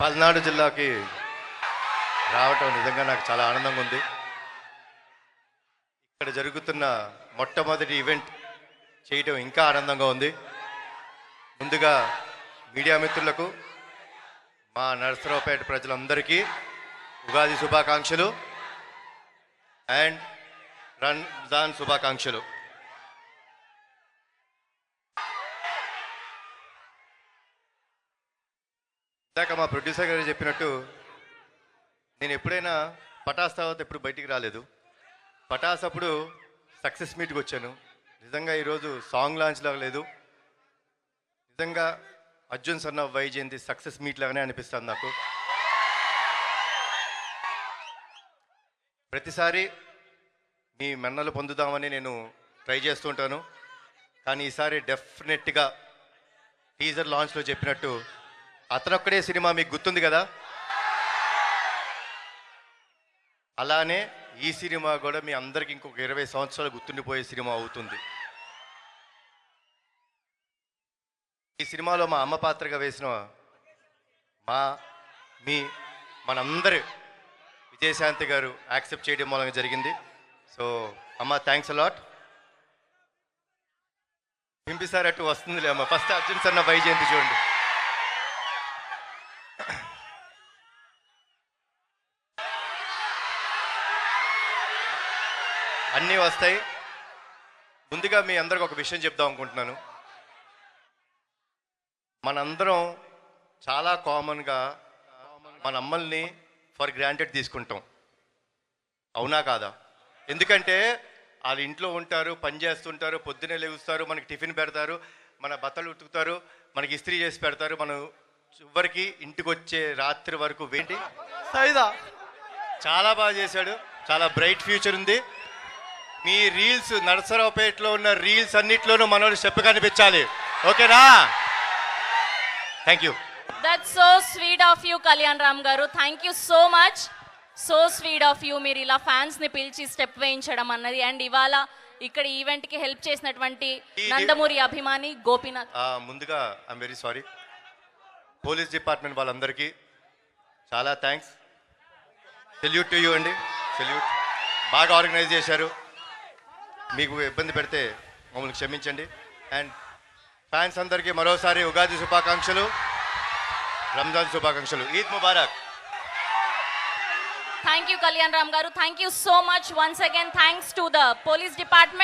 పల్నాడు జిల్లాకి రావటం నిజంగా నాకు చాలా ఆనందంగా ఉంది. ఇక్కడ జరుగుతున్న మొట్టమొదటి ఈవెంట్ చేయటం ఇంకా ఆనందంగా ఉంది. ముందుగా మీడియా మిత్రులకు మా నరసరావుపేట ప్రజలందరికీ ఉగాది శుభాకాంక్షలు. అండ్ రంజాన్ శుభాకాంక్షలు. ఇందాక మా ప్రొడ్యూసర్ గారు చెప్పినట్టు నేను ఎప్పుడైనా పటాస్ తర్వాత ఎప్పుడు బయటికి రాలేదు. పటాస్ అప్పుడు సక్సెస్ మీట్కి వచ్చాను. నిజంగా ఈరోజు సాంగ్ లాంచ్ లాగా లేదు. నిజంగా అర్జున్ సన్న వైజయంతి సక్సెస్ మీట్ లాగానే అనిపిస్తుంది నాకు. ప్రతిసారి మీ మన్నలు పొందుదామని నేను ట్రై చేస్తుంటాను కానీ ఈసారి డెఫినెట్గా టీజర్ లాంచ్లో చెప్పినట్టు అతనొక్కడే సినిమా మీకు గుర్తుంది కదా? అలానే ఈ సినిమా కూడా మీ అందరికి ఇంకొక ఇరవై సంవత్సరాలు గుర్తుండిపోయే సినిమా అవుతుంది. ఈ సినిమాలో మా అమ్మ పాత్రగా వేసిన మా మీ మనందరి విజయశాంతి గారు యాక్సెప్ట్ చేయడం మూలంగా జరిగింది. సో అమ్మ థ్యాంక్స్ అలాట్ పింపిసార్ అటు వస్తుందిలే అమ్మ. ఫస్ట్ అర్జున్ సార్ వై వైజయంతి చూడండి. అన్నీ వస్తాయి. ముందుగా మీ అందరికి ఒక విషయం చెప్దాం అనుకుంటున్నాను. మనందరం చాలా కామన్గా మన అమ్మల్ని ఫర్ గ్రాంటెడ్ తీసుకుంటాం. అవునా కాదా? ఎందుకంటే వాళ్ళు ఇంట్లో ఉంటారు పని చేస్తుంటారు పొద్దునే లేగుస్తారు మనకి టిఫిన్ పెడతారు మన బట్టలు ఉతుకుతారు మనకి ఇస్త్రీ చేసి పెడతారు మనం చివరికి ఇంటికి వచ్చే రాత్రి వరకు వేంటి? సైదా. చాలా బాగా చేశాడు. చాలా బ్రైట్ ఫ్యూచర్ ఉంది. మీ రీల్స్ నరసరావుపేటలో ఉన్న రీల్స్ అన్నిట్లోనూ మనోడు చెప్పు కనిపించాలి. ఓకేనా? Thank you that's so sweet of you Kalyan Ram గారు. Thank you so much so sweet of you మీరు ఇలా ఫ్యాన్స్ని పిలిచి స్టెప్ వేయించడం అన్నది. అండ్ ఇవాళ ఇక్కడ ఈవెంట్కి హెల్ప్ చేసినటువంటి నందమూరి అభిమాని గోపీనాథ్. ముందుగా I'm very sorry police department వాళ్ళందరికీ చాలా థ్యాంక్స్ సెల్యూట్ టు యూ అండి. సెల్యూట్ బాగా ఆర్గనైజ్ చేశారు. మీకు ఇబ్బంది పెడితే మమ్మల్ని క్షమించండి. అండ్ ఫ్యాన్స్ అందరికీ మరోసారి ఉగాది శుభాకాంక్షలు. రంజాన్ శుభాకాంక్షలు. ఈద్ ముబారక్. థ్యాంక్ యూ కళ్యాణ్ రామ్ గారు. Thank you so much once again thanks to the police department